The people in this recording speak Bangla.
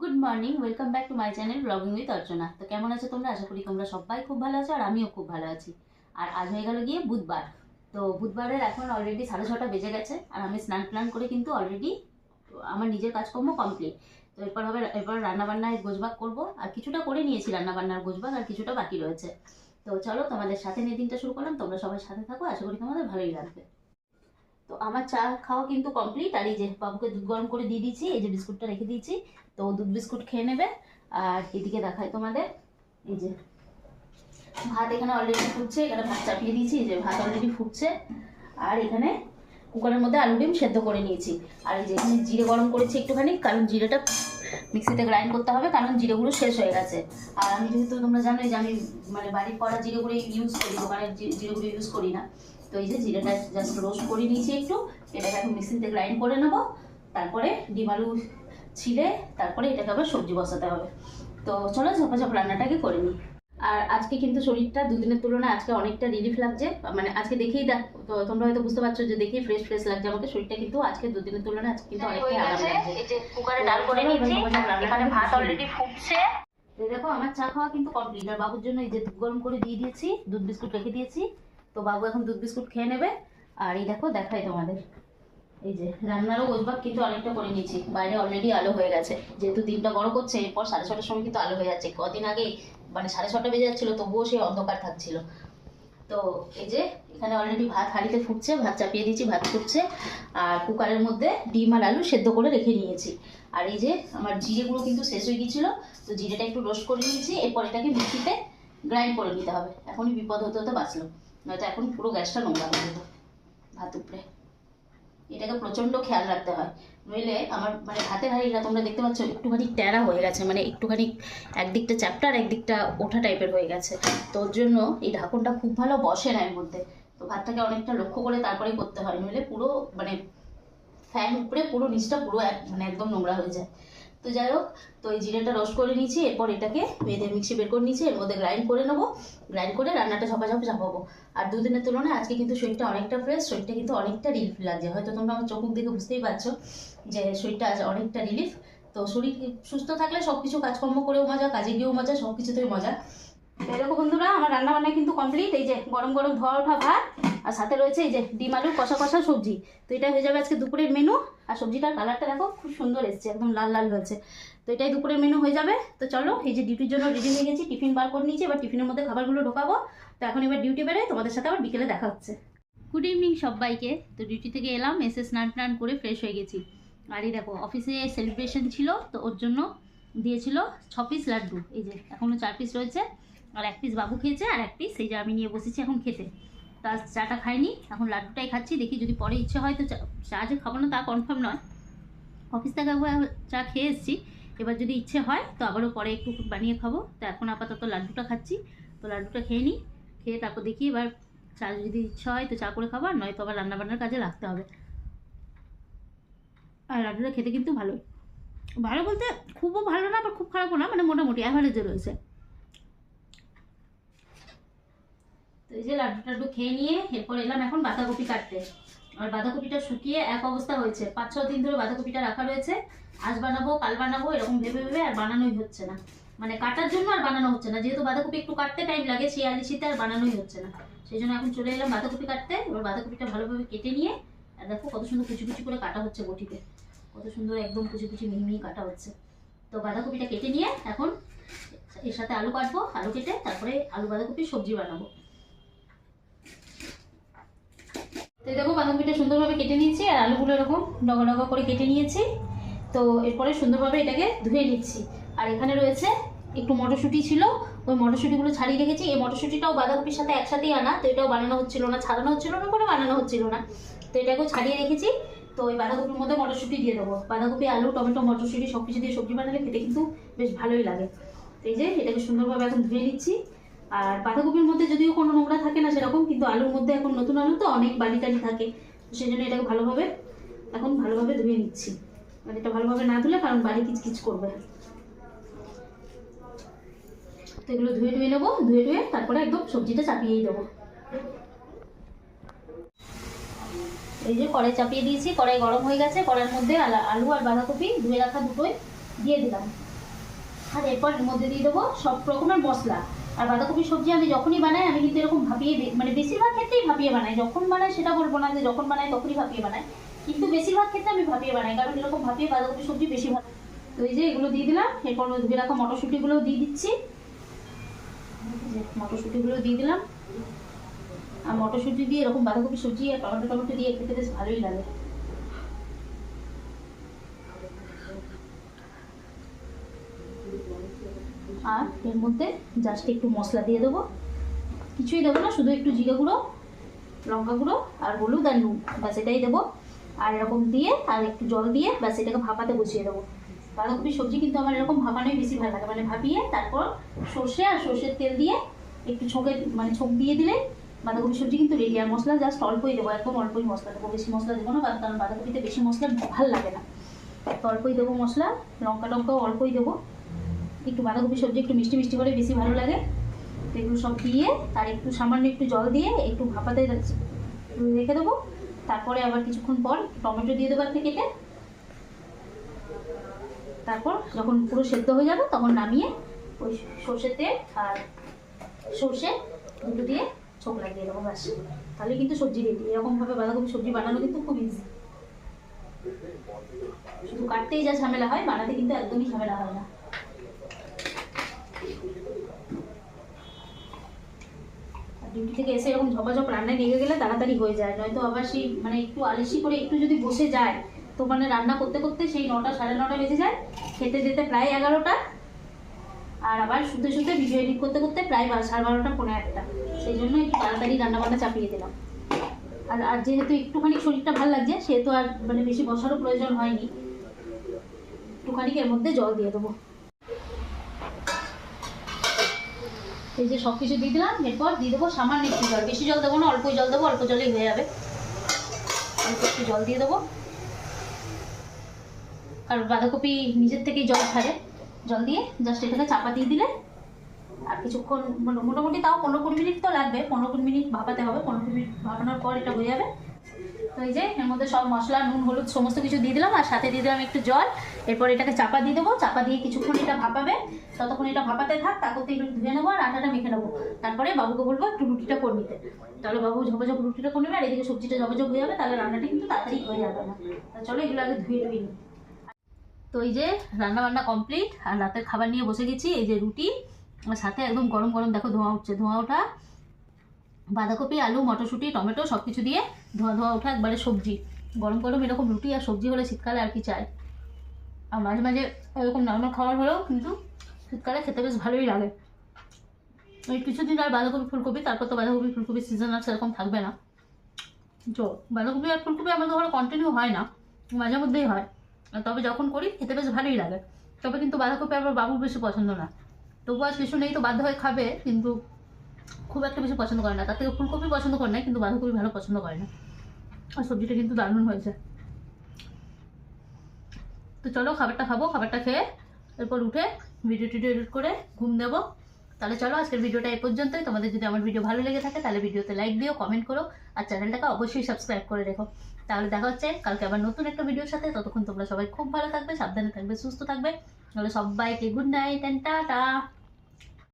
Good morning welcome back to my channel blogging with Archana তো কেমন আছো তোমরা? আশা করি তোমরা সবাই খুব ভালো আছো আর আমিও খুব ভালো আছি। আর আজ হয়ে গেল গিয়ে বুধবার। তো বুধবারের এখন অলরেডি সাড়ে ছটা বেজে গেছে আর আমি স্নান প্লান করে কিন্তু অলরেডি আমার নিজের কাজকর্ম কমপ্লিট তো এরপর হবে, এরপর রান্নাবান্নায় গোজবাগ করব। আর কিছুটা করে নিয়েছি রান্নাবান্নার গোজবাগ আর কিছুটা বাকি রয়েছে। তো চলো তোমাদের সাথে নিয়ে দিনটা শুরু করলাম। তোমরা সবাই সাথে থাকো, আশা করি তোমাদের ভালোই লাগবে। তো আমার চা খাওয়া কিন্তু কমপ্লিট আর এই যে বাবুকে দুধ গরম করে দিয়ে দিয়েছি, এই যে বিস্কুটটা রেখে দিয়েছি, তো দুধ বিস্কুট খেয়ে নেবে, আর এদিকে দেখায় তোমাদের, এই যে ভাত এখানে অলরেডি ফুটছে, এখানে ভাত চাপিয়ে দিয়েছি যে ভাত অলরেডি ফুটছে, আর এখানে কুকারের মধ্যে আলু ডিম সেদ্ধ করে নিয়েছি, আর এই যে এখানে জিরে গরম করেছি একটুখানি, কারণ জিরেটা মিক্সিতে গ্রাইন্ড করতে হবে, কারণ জিরেগুলো শেষ হয়ে গেছে, আর আমি যেহেতু তোমরা জানোই যে আমি মানে বাড়ির করা জিরেগুলো ইউজ করি, দোকানের জি- জিরেগুলো ইউজ করি না তো এই যে জিরেটা জাস্ট রোস্ট করে নিয়েছি একটু এটাকে এখন মিক্সিতে গ্রাইন্ড করে নেব। তারপরে ডিম আলু ছিলে তারপরে এটাকে আবার সবজি বসাতে হবে। তো চলো ঝপাঝপ রান্নাটাকে করে নিই। আর আজকে কিন্তু শরীরটা দুদিনের তুলনায় আজকে অনেকটা রিলিফ লাগছে। মানে আজকে দেখেই দেখ তো তোমরা হয়তো বুঝতে পারছ যে দেখেই ফ্রেশ ফ্রেশ লাগছে। আমাকে শরীরটা কিন্তু আজকে দুদিনের তুলনায় আজকে কিন্তু অনেকটাই আরাম লাগছে। এই যে কুকারে ডাল করে নিয়েছি। এখানে ভাত অলরেডি ফুটছে। দেখো আমার চা খাওয়া কিন্তু কমপ্লিট আর বাবুর জন্য এই যে দুধ গরম করে দিয়ে দিয়েছি দুধ বিস্কুট রেখে দিয়েছি। তো বাবু এখন দুধ বিস্কুট খেয়ে নেবে। আর এই দেখো, দেখাই তোমাদের। এই যে, রান্নারও গোজবাগ কিন্তু অনেকটা করে নিয়েছি। বাইরে অলরেডি আলো হয়ে গেছে। যেহেতু দিনটা বড় করছে, এরপর সাড়ে ছটার সময় কিন্তু আলো হয়ে যাচ্ছে। কদিন আগে মানে সাড়ে ছটা বেজে যাচ্ছিল, তবুও সেই অন্ধকার থাকছিল। তো এই যে, এখানে অলরেডি ভাত হাঁড়িতে ফুটছে, ভাত চাপিয়ে দিয়েছি, ভাত ফুটছে। আর কুকারের মধ্যে ডিম আর আলু সেদ্ধ করে রেখে নিয়েছি। আর এই যে, আমার জিরেগুলো কিন্তু শেষ হয়ে গিয়েছিল। তো জিরেটা একটু রোস্ট করে নিয়েছি। এরপর এটাকে মিক্সিতে গ্রাইন্ড করে নিতে হবে। এখনই বিপদ হতে হতে বাঁচলো। নয়তো এখন পুরো গ্যাসটা নোংরা হয়ে যেত ভাত উপরে এটাকে প্রচণ্ড খেয়াল রাখতে হয়। নইলে আমার মানে ভাতের হাঁড়িটা তোমরা দেখতে পাচ্ছ, একটুখানি ট্যারা হয়ে গেছে মানে একটুখানি একদিকটা চ্যাপ্টার একদিকটা ওঠা টাইপের হয়ে গেছে। তো ওর জন্য এই ঢাকনটা খুব ভালো বসে না এর মধ্যে। তো ভাতটাকে অনেকটা লক্ষ্য করে তারপরেই করতে হয়, নইলে পুরো মানে ফ্যান উপরে পুরো নিচটা পুরো মানে একদম নোংরা হয়ে যায়। তো যাই হোক, তো এই জিরেটা রস করে নিয়েছি, এরপর এটাকে বেঁধে মিক্সি বের করে নিয়েছি, এর মধ্যে গ্রাইন্ড করে নেব। গ্রাইন্ড করে রান্নাটা ঝপাঝপ ঝাঁপাবো। আর দুদিনের তুলনায় আজকে কিন্তু শরীরটা অনেকটা ফ্রেশ শরীরটা কিন্তু অনেকটা রিলিফ লাগছে। হয়তো তোমরা আমার চোখ দেখে বুঝতেই পারছ যে শরীরটা আজ অনেকটা রিলিফ তো শরীর সুস্থ থাকলে সব কিছু কাজকর্ম করেও মজা, কাজে গিয়েও মজা সব কিছুতেই মজা। এই দেখো বন্ধুরা, আমার রান্না বান্না কিন্তু কমপ্লিট এই যে গরম গরম ধোয়া ওঠা ভাত, আর সাথে রয়েছে এই যে ডিম আলু কষা কষা সবজি। তো এটা হয়ে যাবে আজকে দুপুরের মেনু আর সবজিটার কালারটা দেখো খুব সুন্দর এসছে, একদম লাল লাল হয়েছে। তো এটাই দুপুরের মেনু হয়ে যাবে। তো চলো, এই যে ডিউটির জন্য রেডি হয়ে গেছি টিফিন বার করে নিয়েছি, এবার টিফিনের মধ্যে খাবারগুলো ঢোকাবো। তো এখন এবার ডিউটি বেড়ে তোমাদের সাথে আবার বিকেলে দেখা হচ্ছে। গুড ইভিনিং সবাইকে। তো ডিউটি থেকে এলাম, এসে স্নান টান করে ফ্রেশ হয়ে গেছি। আর এই দেখো অফিসে সেলিব্রেশন ছিল, তো ওর জন্য দিয়েছিল ছ পিস লাড্ডু। এই যে এখনও চার পিস রয়েছে। আর এক পিস বাবু খেয়েছে আর এক পিস এই যে আমি নিয়ে বসেছি এখন খেতে। তা চাটা খাইনি, এখন লাড্ডুটাই খাচ্ছি, দেখি যদি পরে ইচ্ছে হয় তো চা- যে খাব না তা কনফার্ম নয়। অফিস থেকে চা খেয়ে এসেছি, এবার যদি ইচ্ছে হয় তো আবারও পরে একটু বানিয়ে খাব। তো এখন আপাতত লাড্ডুটা খাচ্ছি, তো লাড্ডুটা খেয়ে নিই খেয়ে তারপর দেখি এবার চা যদি ইচ্ছা হয় তো চা করে খাবার নয়তো আবার রান্নাবান্নার কাজে লাগতে হবে। আর লাড্ডুটা খেতে কিন্তু ভালোই। ভালো বলতে খুবও ভালো না, আবার খুব খারাপও না মানে মোটামুটি অ্যাভারেজে রয়েছে। তো এই যে লাড্ডু টাড্ডু খেয়ে নিয়ে এরপর এলাম এখন বাঁধাকপি কাটতে। আর বাঁধাকপিটা শুকিয়ে এক অবস্থা হয়েছে। পাঁচ ছ দিন ধরে বাঁধাকপিটা রাখা রয়েছে। আজ বানাবো, কাল বানাবো, এরকম ভেবে ভেবে আর বানানোই হচ্ছে না। মানে কাটার জন্য আর বানানো হচ্ছে না। যেহেতু বাঁধাকপি একটু কাটতে টাইম লাগে, সেই আলিশিতে আর বানানোই হচ্ছে না। সেই জন্য এখন চলে এলাম বাঁধাকপি কাটতে। এবার বাঁধাকপিটা ভালোভাবে কেটে নিয়ে, আর দেখো কত সুন্দর কুচি কুচি করে কাটা হচ্ছে বটিতে। কত সুন্দর একদম কুচি কুচি মিহি কাটা হচ্ছে। তো বাঁধাকপিটা কেটে নিয়ে এখন এর সাথে আলু কাটবো, আলু কেটে তারপরে আলু বাঁধাকপি সবজি বানাবো। তো দেখো বাঁধাকপিটা সুন্দরভাবে কেটে নিয়েছি, আর আলুগুলো এরকম ডগা ডগা করে কেটে নিয়েছি। তো এরপরে সুন্দরভাবে এটাকে ধুয়ে নিচ্ছি। আর এখানে রয়েছে একটু মটরশুঁটি ছিল, ওই মটরশুঁটিগুলো ছাড়িয়ে রেখেছি। এই মটরশুঁটিটাও বাঁধাকপির সাথে একসাথেই আনা, তো এটাও বানানো হচ্ছিল না, ছাড়ানো হচ্ছিল না করে বানানো হচ্ছিল না। তো এটাকেও ছাড়িয়ে রেখেছি। তো ওই বাঁধাকপির মধ্যে মটরশুঁটি দিয়ে দেবো। বাঁধাকপি, আলু, টমেটো, মটরশুঁটি সব কিছু দিয়ে সবজি বানালে খেতে কিন্তু বেশ ভালোই লাগে। তো এই যে এটাকে সুন্দরভাবে এখন ধুয়ে নিচ্ছি। আর বাঁধাকপির মধ্যে যদিও কোনো নোংরা থাকে না সেরকম, কিন্তু আলুর মধ্যে এখন নতুন আলু তো অনেক বালি টালি থাকে। সেই জন্য এটাকে ভালোভাবে, এখন ভালোভাবে ধুয়ে নিচ্ছি। মানে এটা ভালোভাবে না ধুলে, কারণ বালি কিচকিচ করবে। তো এগুলো ধুয়ে ধুয়ে নেব, ধুয়ে ধুয়ে তারপরে একদম সবজিটা চাপিয়েই দেবো। এই যে কড়াই চাপিয়ে দিয়েছি, কড়াই গরম হয়ে গেছে, কড়াইয়ের মধ্যে আলা- আলু আর বাঁধাকপি ধুয়ে রাখা দুটোই দিয়ে দিলাম। আর এরপর এর মধ্যে দিয়ে দেবো সব রকমের মশলা। আর বাঁধাকপি সবজি আমি যখনই বানাই, আমি কিন্তু এরকম ভাপিয়ে মানে বেশিরভাগ ক্ষেত্রেই ভাপিয়ে বানাই। যখন বানাই সেটা বলব না যে যখন বানাই তখনই ভাপিয়ে বানাই। কিন্তু বেশিরভাগ ক্ষেত্রে আমি ভাপিয়ে বানাই, কারণ এরকম ভাপিয়ে বাঁধাকপি সবজি বেশি ভালো। তো এই যে এগুলো দিয়ে দিলাম, এরপর ধুয়ে রাখা মটরশুঁটিগুলোও দিয়ে দিচ্ছি। মটরশুঁটিগুলো দিয়ে দিলাম। আর মটরশুঁটি দিয়ে এরকম বাঁধাকপি সবজি আর টমেটো টমেটো দিয়ে খেতে বেশ ভালোই লাগে। আর এর মধ্যে জাস্ট একটু মশলা দিয়ে দেবো। কিছুই দেবো না, শুধু একটু জিরে গুঁড়ো, লঙ্কা গুঁড়ো আর হলুদ আর নুন, ব্যাস এটাই দেবো। আর এরকম দিয়ে আর একটু জল দিয়ে ব্যাস এটাকে ভাপাতে বসিয়ে দেবো। বাঁধাকপি সবজি কিন্তু আমার এরকম ভাপানোই বেশি ভালো লাগে মানে ভাপিয়ে তারপর সর্ষে আর সর্ষের তেল দিয়ে একটু ছোকে মানে ছোক দিয়ে দিলে বাঁধাকপি সবজি কিন্তু রেডি আর মশলা জাস্ট অল্পই দেবো, একদম অল্পই মশলা দেবো, বেশি মশলা দেবো না, কারণ বাঁধাকপিতে বেশি মশলা ভালো লাগে না। অল্পই দেবো মশলা, লঙ্কা টঙ্কাও অল্পই দেবো। একটু বাঁধাকপি সবজি একটু মিষ্টি মিষ্টি করে বেশি ভালো লাগে। এগুলো সব দিয়ে আর একটু সামান্য একটু জল দিয়ে একটু ভাপাতে রেখে দেবো। তারপরে আবার কিছুক্ষণ পর টমেটো দিয়ে দেবো একটা কেটে। তারপর যখন পুরো সেদ্ধ হয়ে যাবে তখন নামিয়ে ওই সর্ষের তেল আর সর্ষে দুটো দিয়ে ছোক লাগিয়ে দেবো ব্যাস। তাহলে কিন্তু সবজি রেডি এরকমভাবে বাঁধাকপি সবজি বানানো কিন্তু খুব ইজি শুধু কাটতেই যা ঝামেলা হয়, বানাতে কিন্তু একদমই ঝামেলা হয় না আর ডিউটি থেকে এসে এরকম ঝপাঝপ রান্নায় লেগে গেলে তাড়াতাড়ি হয়ে যায়। নয়তো আবার সেই মানে একটু আলিসি করে একটু যদি বসে যায়, তো মানে রান্না করতে করতে সেই নটা সাড়ে নটা বেজে যায়, খেতে যেতে প্রায় এগারোটা। আর আবার শুতে শুতে ভিডিও এডিট করতে করতে প্রায় সাড়ে বারোটা পনেরো একটা সেই জন্য একটু তাড়াতাড়ি রান্না বান্না চাপিয়ে দিলাম। আর আর যেহেতু একটুখানি শরীরটা ভালো লাগছে, সেহেতু আর মানে বেশি বসারও প্রয়োজন হয়নি। একটুখানি এর মধ্যে জল দিয়ে দেবো। এই যে সব কিছু দিয়ে দিলাম, এরপর দিয়ে দেবো সামান্য একটু জল। বেশি জল দেবো না, অল্প জল দেবো, অল্প জলেই হয়ে যাবে। অল্প একটু জল দিয়ে দেবো। আর বাঁধাকপি নিজের থেকেই জল ছাড়ে। জল দিয়ে জাস্ট এটাকে চাপা দিয়ে দিলে আর কিছুক্ষণ মোটামুটি তাও পনেরো কুড়ি মিনিট তো লাগবে। পনেরো কুড়ি মিনিট ভাপাতে হবে। পনেরো কুড়ি মিনিট ভাপানোর পর এটা হয়ে যাবে। তো এই যে, এর মধ্যে সব মশলা, নুন, হলুদ সমস্ত কিছু দিয়ে দিলাম, আর সাথে দিয়ে দিলাম একটু জল। এরপর এটাকে চাপা দিয়ে দেবো। চাপা দিয়ে কিছুক্ষণ এটা ভাপাবে। ততক্ষণ এটা ভাপাতে থাক তারপর একটু ধুয়ে নেব আর আটাটা মেখে নেব। তারপরে বাবুকে বলব একটু রুটিটা করে নিতে। তাহলে বাবু ঝপঝপ রুটিটা করে নেবে, আর এদিকে সবজিটা ঝপঝপ হয়ে যাবে, তাহলে রান্নাটা কিন্তু তাড়াতাড়ি হয়ে যাবে না। চলো এগুলো আগে ধুয়ে নিই। তো এই যে রান্না বান্না কমপ্লিট, আর রাতের খাবার নিয়ে বসে গেছি, এই যে রুটি। আর সাথে একদম গরম গরম দেখো ধোঁয়া উঠছে, ধোঁয়া ওঠা। বাঁধাকপি, আলু, মটরশুঁটি, টমেটো সব কিছু দিয়ে ধোয়া ধোয়া ওঠা, একবারে সবজি। গরম গরম এরকম রুটি আর সবজি হলে শীতকালে আর কি চাই। আর মাঝে মাঝে এরকম নর্মাল খাবার হলেও কিন্তু শীতকালে খেতে বেশ ভালোই লাগে। ওই কিছুদিন আর বাঁধাকপি, ফুলকপি, তারপর তো বাঁধাকপি ফুলকপির সিজন আর সেরকম থাকবে না। তো বাঁধাকপি আর ফুলকপি আমাদের ঘরে কন্টিনিউ হয় না, মাঝে মধ্যেই হয়। তবে যখন করি খেতে বেশ ভালোই লাগে। তবে কিন্তু বাঁধাকপি আবার বাবুর বেশি পছন্দ না। তবু আর কিছু নেই তো বাধ্য হয়ে খাবে, কিন্তু খুব একটা বেশি পছন্দ করে না। তার থেকে ফুলকপি পছন্দ করে না কিন্তু বাঁধাকপি ভালো পছন্দ করে না। আর সবজিটা কিন্তু দারুণ হয়েছে। তো চলো খাবারটা খাব, খাবারটা খেয়ে এরপর উঠে ভিডিও টিডিও এডিট করে ঘুম দেবো তাহলে চলো আজকের ভিডিওটা এই পর্যন্তই। তোমাদের যদি আমার ভিডিও ভালো লেগে থাকে, তাহলে ভিডিওতে লাইক দিও কমেন্ট করো, আর চ্যানেলটাকে অবশ্যই সাবস্ক্রাইব করে রেখো। তাহলে দেখা হচ্ছে কালকে আবার নতুন একটা ভিডিওর সাথে। ততক্ষণ তোমরা সবাই খুব ভালো থাকবে, সাবধানে থাকবে, সুস্থ থাকবে। তাহলে সবাইকে গুড নাইট অ্যান্ড টাটা